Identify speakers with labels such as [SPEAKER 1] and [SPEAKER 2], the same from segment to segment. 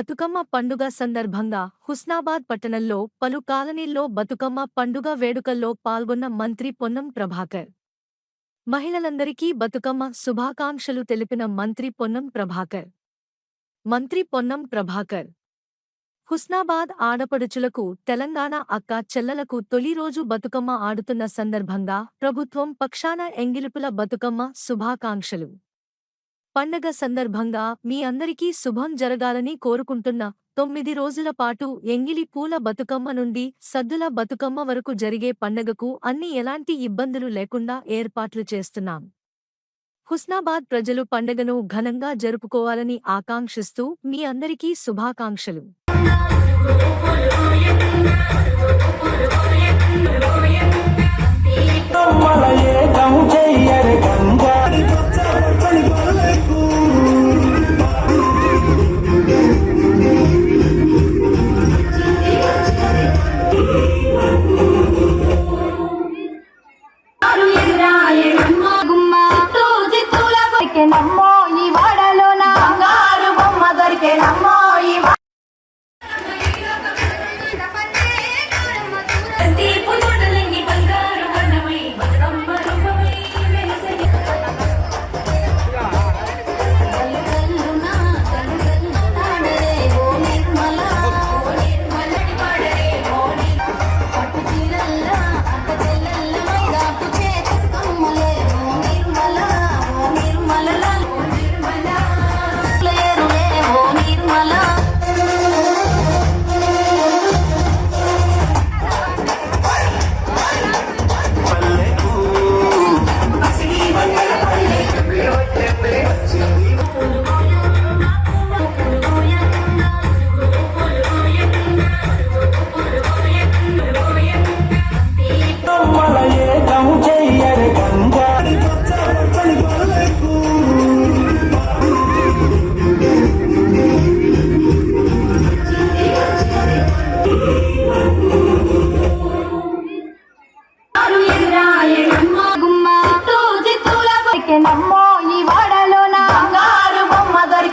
[SPEAKER 1] బతుకమ్మ పండుగ సందర్భంగా హుస్నాబాద్ పట్టణంలో పలు కాలనీల్లో బతుకమ్మ పండుగ వేడుకల్లో పాల్గొన్న మంత్రి పొన్నం ప్రభాకర్. మహిళలందరికీ బతుకమ్మ శుభాకాంక్షలు తెలిపిన మంత్రి పొన్నం ప్రభాకర్. మంత్రి పొన్నం ప్రభాకర్. హుస్నాబాద్ ఆడపడుచులకు తెలంగాణ అక్క చెల్లలకు తొలి రోజు బతుకమ్మ ఆడుతున్న సందర్భంగా ప్రభుత్వం పక్షాన ఎంగిలిపుల బతుకమ్మ శుభాకాంక్షలు. పండగ సందర్భంగా మీ అందరికీ శుభం జరగాలని కోరుకుంటున్న. తొమ్మిది రోజుల పాటు ఎంగిలి పూల బతుకమ్మ నుండి సద్దుల బతుకమ్మ వరకు జరిగే పండగకు అన్ని ఎలాంటి ఇబ్బందులు లేకుండా ఏర్పాట్లు చేస్తున్నాం. హుస్నాబాద్ ప్రజలు పండగను ఘనంగా జరుపుకోవాలని ఆకాంక్షిస్తూ మీ అందరికీ శుభాకాంక్షలు. Oh,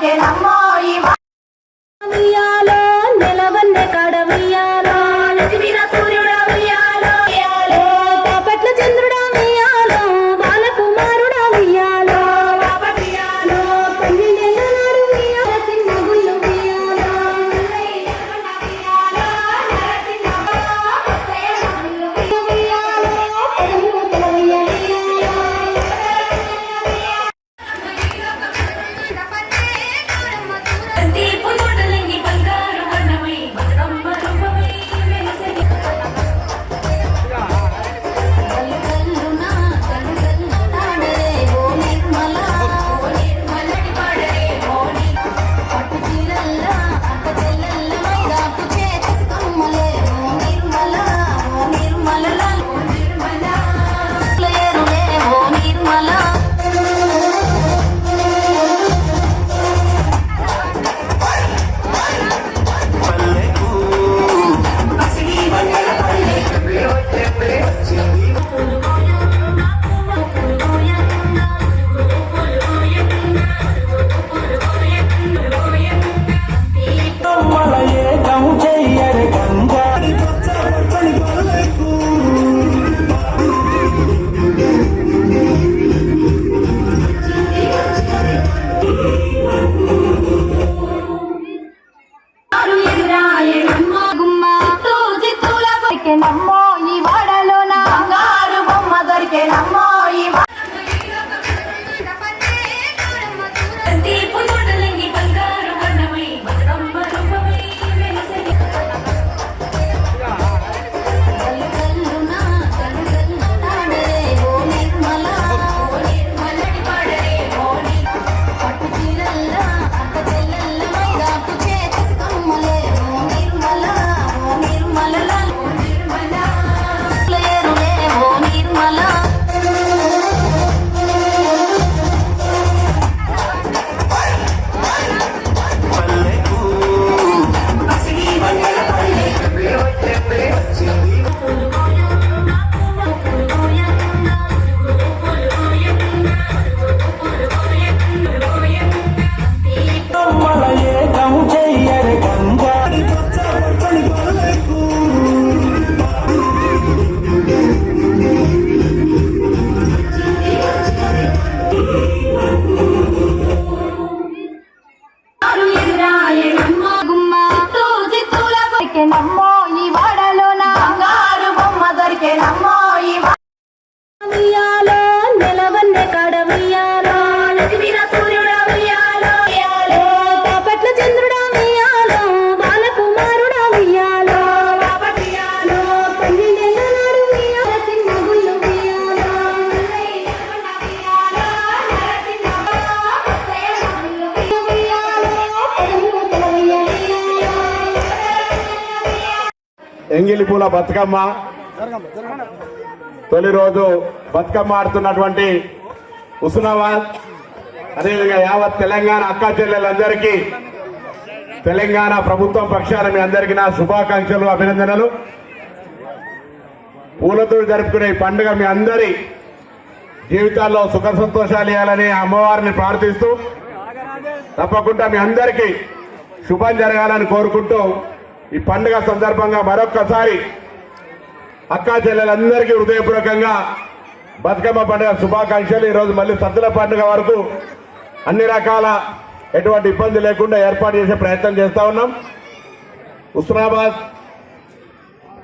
[SPEAKER 1] chiến thắng
[SPEAKER 2] ఎంగిలి పూల బతుకమ్మ. తొలి రోజు బతుకమ్మ ఆడుతున్నటువంటి హుస్నాబాద్ అదేవిధంగా యావత్ తెలంగాణ అక్కా చెల్లెలందరికీ తెలంగాణ ప్రభుత్వం పక్షాన మీ అందరికీ నా శుభాకాంక్షలు అభినందనలు. పూలతో జరుపుకునే పండుగ మీ అందరి జీవితాల్లో సుఖ సంతోషాలు ఇవ్వాలని అమ్మవారిని ప్రార్థిస్తూ తప్పకుండా మీ అందరికీ శుభం జరగాలని కోరుకుంటూ ఈ పండుగ సందర్భంగా మరొక్కసారి అక్కా చెల్లెలందరికీ హృదయపూర్వకంగా బతుకమ్మ పండుగ శుభాకాంక్షలు. ఈరోజు మళ్ళీ సద్దుల పండుగ వరకు అన్ని రకాల ఎటువంటి ఇబ్బంది లేకుండా ఏర్పాటు చేసే ప్రయత్నం చేస్తా ఉన్నాం. హుస్నాబాద్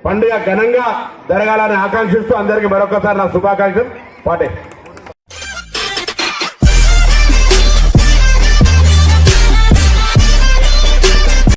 [SPEAKER 2] పండుగ ఘనంగా జరగాలని ఆకాంక్షిస్తూ అందరికీ మరొకసారి నా శుభాకాంక్షలు. పాటే.